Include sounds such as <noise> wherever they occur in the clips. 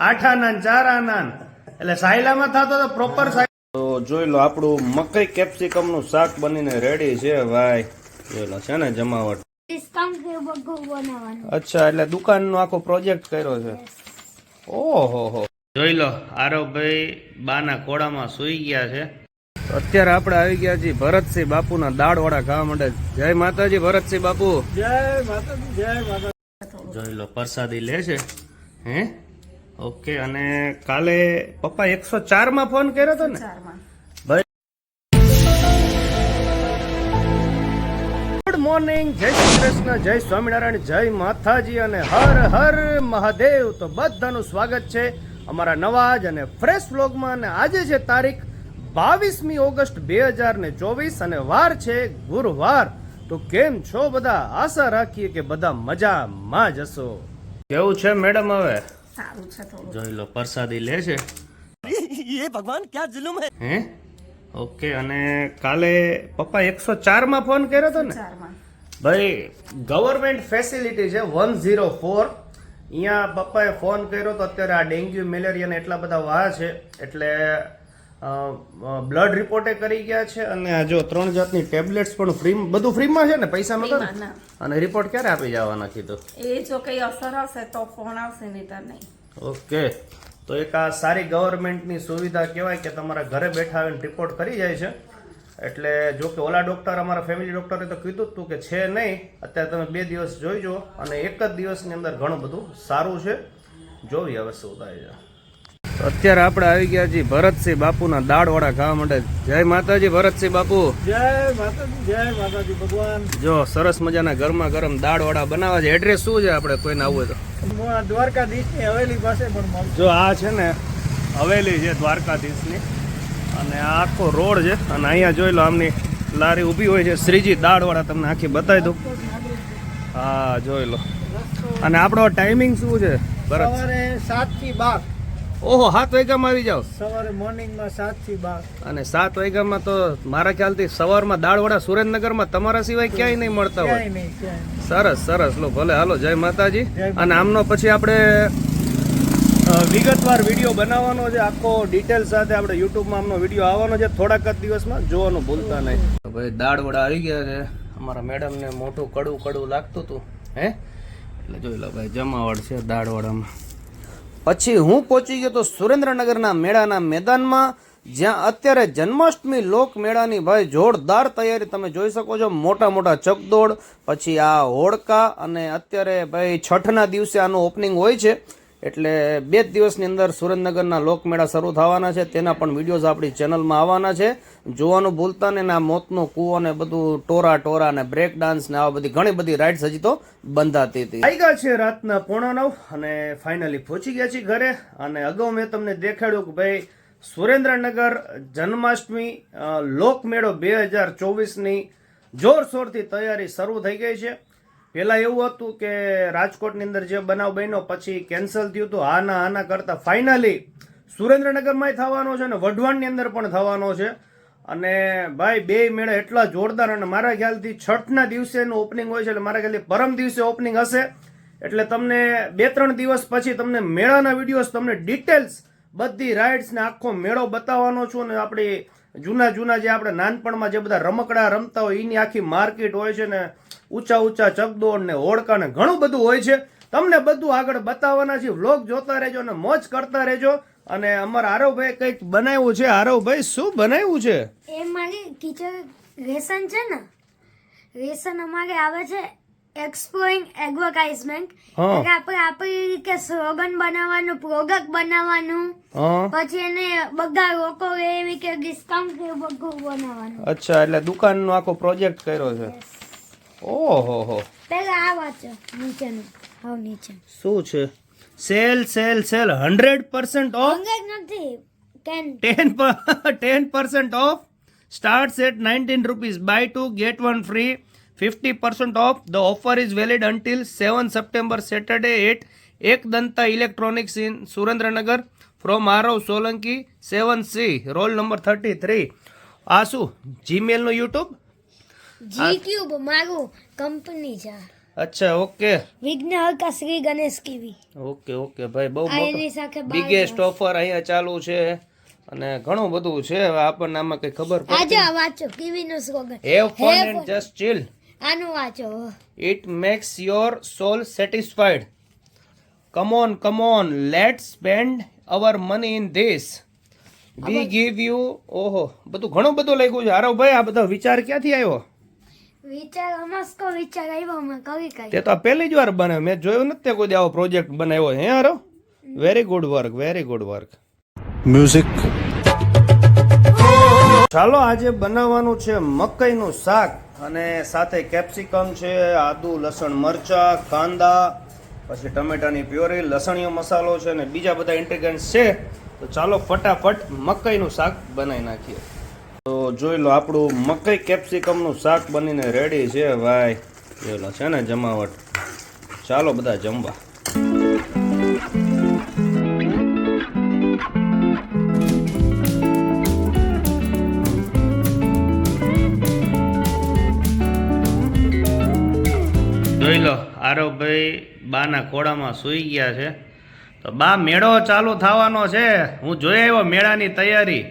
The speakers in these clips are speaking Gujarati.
આઠ ને ચાર એટલે સાયલામાં થતો તો પ્રોપર તો જોઈ લો આપણું મકઈ કેપ્સિકમનું શાક બનીને રેડી છે ભાઈ. જોઈ લો છે ને જમાવટ. ડિસ્કાઉન્ટ કે બધું બનાવવાનું અચ્છા એટલે દુકાનનો આખો પ્રોજેક્ટ કર્યો છે. ઓહો હો. જોઈ લો આરવભાઈ બાના ખોડામાં સૂઈ ગયા છે. અત્યારે આપણે આવી ગયા છીએ ભરતસિંહ બાપુના દાળ વડા ખાવા માટે. જય માતાજી ભરતસિંહ બાપુ. જય માતાજી જય માતા જોઈ લો પ્રસાદી લે છે. હે? ઓકે અને કાલે પપ્પા એકસો ચારમાં ફોન કર્યો હતો ને? ગુડ મોર્નિંગ જય શ્રી કૃષ્ણ જય સ્વામિનારાયણ જય માતાજી અને હર હર મહાદેવ. તો બધાનું સ્વાગત છે અમારા નવા જ અને ફ્રેશ વ્લોગમાં અને આજે છે તારીખ બાવીસમી ઓગસ્ટ બે હજાર ને ચોવીસ અને વાર છે ગુરુવાર. તો કેમ છો બધા? આશા રાખીએ કે બધા મજામાં જ હશો. કેવું છે મેડમ હવે? સારું છે થોડું જોઈ લો પ્રસાદી લે છે. એ ભગવાન ક્યાં જુલુમ હે હે? ઓકે અને કાલે પપ્પા એકસો ચારમાં ફોન કર્યો હતો ને? ભાઈ ગવર્મેન્ટ ફેસિલિટી છે વન ઝીરો ફોર. અહીંયા પપ્પાએ ફોન કર્યો તો અત્યારે આ ડેન્ગ્યુ મેલેરિયાના એટલા બધા વાહ છે. એટલે બ્લડ રિપોર્ટે કરી ગયા છે અને આ જો ત્રણ જાતની ટેબ્લેટ્સ પણ ફ્રી બધું ફ્રીમાં છે ને પૈસા માં અને રિપોર્ટ ક્યારે આપી જવાના કીધું? એ જો કઈ અસર હશે તો ફોન આવશે નહીં તો નહીં. ઓકે તો એક આ સારી ગવર્મેન્ટની સુવિધા કહેવાય કે તમારા ઘરે બેઠા આવીને રિપોર્ટ કરી જાય છે. એટલે જો કે ઓલા ડૉક્ટર અમારા ફેમિલી ડૉક્ટરે તો કીધું હતું કે છે નહીં. અત્યારે તમે બે દિવસ જોઈજો અને એક જ દિવસની અંદર ઘણું બધું સારું છે. જોવી હવે શું થાય છે. અત્યારે આપણે આવી ગયા છીએ ભરતસિંહ બાપુના દાળ વડા ખાવા માટે. જય માતાજી ભરતસિંહ બાપુ. જય માતાજી જય માતાજી ભગવાન. જો સરસ મજાના ગરમા ગરમ દાળ વડા બનાવવા છે. એડ્રેસ શું છે આપણે કોઈને આવવું તો? દ્વારકાધીશની હવેલી પાસે પણ જો આ છે ને હવેલી છે દ્વારકાધીશની. અને આખો રોડ છે. અને અહીંયા જોઈ લો આમની લારી ઊભી હોય છે. શ્રીજી દાળવાળા તમને આખી બતાવી દઉં. હા જોઈ લો. અને આપણો ટાઈમિંગ શું છે બરાબર સવારે સાતથી બાર. ઓહો સાત વાગ્યામાં આવી જાઓ. સવારે મોર્નિંગમાં સાતથી બાર. અને સાત વાગ્યામાં તો મારા ખ્યાલથી સવારમાં દાળવડા સુરેન્દ્રનગરમાં તમારા સિવાય ક્યાંય નહીં મળતા હોય. સરસ સરસ. લો ભલે હાલો જય માતાજી. અને આમનો પછી આપણે વિગતવાર વીડિયો બનાવવાનો છે. આખો ડિટેલ સાથે આપણે યુટ્યુબમાં આમનો વીડિયો આવવાનો છે. થોડાક જ દિવસમાં જોવાનું ભૂલતા નહીં. ભાઈ દાળ વડા આવી ગયા છે. અમારા મેડમને મોટું કડવું કડવું લાગતું હતું. હે? એટલે જોઈ લો ભાઈ જમાવડ છે દાળ વડામાં પછી હું પહોંચી ગયો તો સુરેન્દ્રનગરના મેળાના મેદાનમાં, જ્યાં અત્યારે જન્માષ્ટમી લોક મેળાની ભાઈ જોરદાર તૈયારી તમે જોઈ શકો છો. મોટા મોટા ચકદોડ, પછી આ હોડકા અને અત્યારે ભાઈ છઠના દિવસે આનું ઓપનિંગ હોય છે. એટલે બે જ દિવસની અંદર સુરેન્દ્રનગરના લોકમેળા શરૂ થવાના છે. તેના પણ વિડીયોઝ આપણી ચેનલમાં આવવાના છે. જોવાનું ભૂલતા ને આ મોતનો કૂવો ને બધું ટોરા ટોરા ને બ્રેક ડાન્સ ને આવા બધી ઘણી બધી રાઇડ્સ હજી તો બંધાતી હતી. આવી ગયા છે રાતના પોણા નવ અને ફાઇનલી પહોંચી ગયા છીએ ઘરે. અને અગાઉ મેં તમને દેખાડ્યું કે ભાઈ સુરેન્દ્રનગર જન્માષ્ટમી લોકમેળો બે હજાર ચોવીસની જોરશોરથી તૈયારી શરૂ થઈ ગઈ છે. પહેલા એવું હતું કે રાજકોટની અંદર જે બનાવ બન્યો, પછી કેન્સલ થયું હતું આના આના કરતા ફાઇનલી સુરેન્દ્રનગરમાં થવાનો છે અને વઢવાણની અંદર પણ થવાનો છે. અને ભાઈ, બે મેળા એટલા જોરદાર અને મારા ખ્યાલથી છઠના દિવસે એનું ઓપનિંગ હોય છે એટલે મારા ખ્યાલથી પરમ દિવસે ઓપનિંગ હશે. એટલે તમને બે ત્રણ દિવસ પછી તમને મેળાના વિડીયોઝ તમને ડિટેલ્સ બધી રાઇડ્સ ને આખો મેળો બતાવવાનો છું ને આપણી જૂના જૂના જે આપણે નાનપણમાં જે બધા રમકડા રમતા હોય એની આખી માર્કેટ હોય છે ને, ઊંચા ઊંચા ચકદોડ ને, હોડકા ને, ઘણું બધું હોય છે. તમને બધું આગળ બતાવવાના છે, વ્લોગ જોતા રહેજો ને, મોજ કરતા રહેજો. અને અમારા આરવભાઈ કંઈક બનાવ્યું છે. આરવભાઈ શું બનાવ્યું છે? એ મારી કિચન રેશન છે ને, રેશન અમારે આવે છે એક્સપ્લોરિંગ એડવર્ટાઇઝમેન્ટ. એટલે આપણે આપણી રીતે સ્લોગન બનાવવાનું પ્રોડક્ટ બનાવવાનું પછી એને બધા લોકો એવી કે ડિસ્કાઉન્ટ કે બધું બનાવવાનું. અચ્છા એટલે દુકાનનો આખો પ્રોજેક્ટ કર્યો છે. ઓહો હો. પહેલા આ વાંચો નીચેનું હાવ નીચે શું છે? Sale sale sale hundred percent off અંગ્રેજ નથી ten ten ten percent off starts at nineteen rupees buy two get one free fifty percent off the offer is valid until seven September Saturday at Ekdanta electronics in Surendranagar from Aarav Solanki seven C roll number thirty three આ શું જીમેલનું યુટ્યુબ જીક્યુબ મારું કંપની છે. અચ્છા ઓકે વિઘ્નહર્તા શ્રી ગણેશ કેવી ઓકે ઓકે ભાઈ બહુ બિગેસ્ટ ઓફર અહીંયા ચાલુ છે અને ઘણું બધું છે. આપણને આમાં કઈ ખબર આજે વાંચો કેવી નો slogan have fun and just chill આનું વાંચો. It makes your soul satisfied come on come on let spend our money in this we give you ઓહો બધું ઘણું બધું લખ્યું છે. હારો ભાઈ આ બધો વિચાર ક્યાંથી આવ્યો? વિચાર અમસ્કો વિચાર આવ્યો મેં કવિ કઈ. તે તો પહેલી જ વાર બને. મેં જોયું નથી તે કોઈ દેવો આવો પ્રોજેક્ટ બનાવ્યો હે હારો very good work very good work music ચાલો આજે બનાવવાનું છે મકાઈનું શાક. અને સાથે કેપ્સિકમ છે, આદુ, લસણ, મરચા, કાંદા, પછી ટમેટાની પ્યોરી, લસણીયો મસાલો છે અને બીજા બધા ઇન્ગ્રેડિયન્ટ્સ છે. તો ચાલો ફટાફટ મકાઈનું શાક બનાવી નાખીએ. તો જોઈ લો આપણું મકાઈ કેપ્સિકમનું શાક બનીને રેડી છે, ભાઈ. જોઈ લો છે ને જમાવટ. ચાલો બધા જમવા. જોઈ લો આરવભાઈ બાના ખોડામાં સૂઈ ગયા છે. તો બા મેળો ચાલુ થવાનો છે. હું જોઈ આવ્યો મેળાની તૈયારી.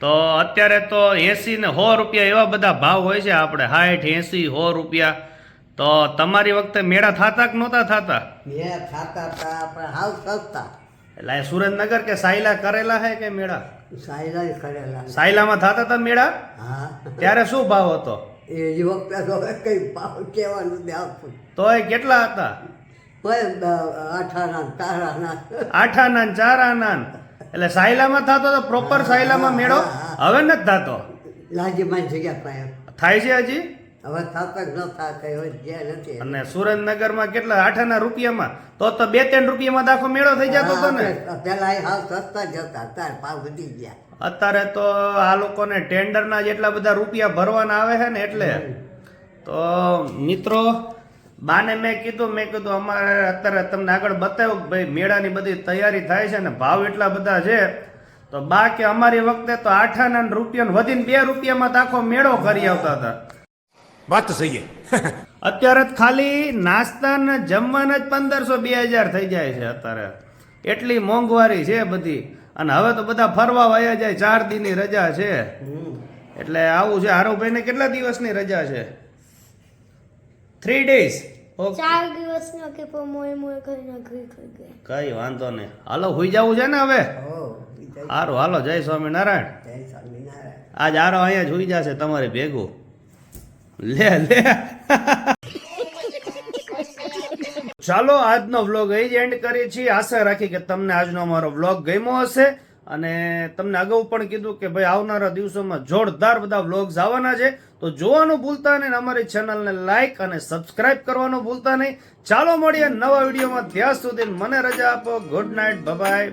તો અત્યારે તો એંસી ને સો રૂપિયા એવા બધા ભાવ હોય છે આપણે. સાઠ એંસી સો રૂપિયા. તો તમારી વખતે મેળા થતા કે નહોતા થતા? મેં ખાતા હતા પણ હાવ સસ્તા એટલે એ સુરેન્દ્રનગર કે સાયલા કરેલા હે કે મેળા? સાયલા કરેલા. સાયલામાં થતા હતા મેળા? હા. ત્યારે શું ભાવ હતો? એ વખતે તો કઈ ભાવ કહેવાનું નથી આપું. તો એ કેટલા હતા? અઠાણા તારાના આઠાના ચારાના. એટલે સાયલામાં થતો તો પ્રોપર સાયલામાં મેળો? હવે નથી થતો? લાજીમાં જગ્યા પાય થાય છે હજી? હવે થતા જ ન થતા હોય જે નથી. અને સુરેન્દ્રનગરમાં કેટલા આઠાના રૂપિયામાં? તો તો બે ત્રણ રૂપિયામાં દાખો મેળો થઈ જતો હતો ને. પેલા હાલ સસ્તા જતા ત્યારે તાર ભાવ વધી ગયા. અત્યારે તો આ લોકોને ટેન્ડરના જેટલા બધા રૂપિયા ભરવાના આવે છે ને એટલે. તો મિત્રો બાને મેં કીધું મેં કીધું અમારે અત્યારે તમને આગળ બતાવ્યું કે ભાઈ મેળાની બધી તૈયારી થાય છે ને ભાવ એટલા બધા છે. તો બા કે અમારી વખતે તો આઠાના રૂપિયા વધીને બે રૂપિયામાં તો આખો મેળો કરી આવતા હતા. વાત સહી અત્યારે ખાલી નાસ્તા ને જમવાના જ પંદરસો બે હજાર થઈ જાય છે અત્યારે. એટલી મોંઘવારી છે બધી. અને હવે તો બધા ફરવા વયા જાય ચાર દિનની રજા છે. એટલે આવું છે આરોભાઈને ને કેટલા દિવસની રજા છે? થ્રી ડેઝ ઓકે ચાર દિવસનો કે મોય મોય કરીને ઘી કઈ વાંધો નહીં. હાલો હુઈ જવું છે ને હવે? હારું હાલો જય સ્વામિનારાયણ. આજ આરો અહીંયા જ હુઈ જશે તમારે ભેગું. લે લે. <laughs> ચાલો, આજનો વ્લોગ અહીં જ એન્ડ કરીએ છીએ. આશા રાખી કે તમને આજનો અમારો વ્લોગ ગમ્યો હશે. અને તમને અગાઉ પણ કીધું કે ભાઈ, આવનારા દિવસોમાં જોરદાર બધા વ્લોગ્સ આવવાના છે. તો જોવાનું ભૂલતા નહીં અમારી ચેનલને લાઇક અને સબસ્ક્રાઇબ કરવાનું ભૂલતા નહીં. ચાલો, મળીએ નવા વિડીયોમાં ત્યાં સુધી મને રજા આપો. Good night bye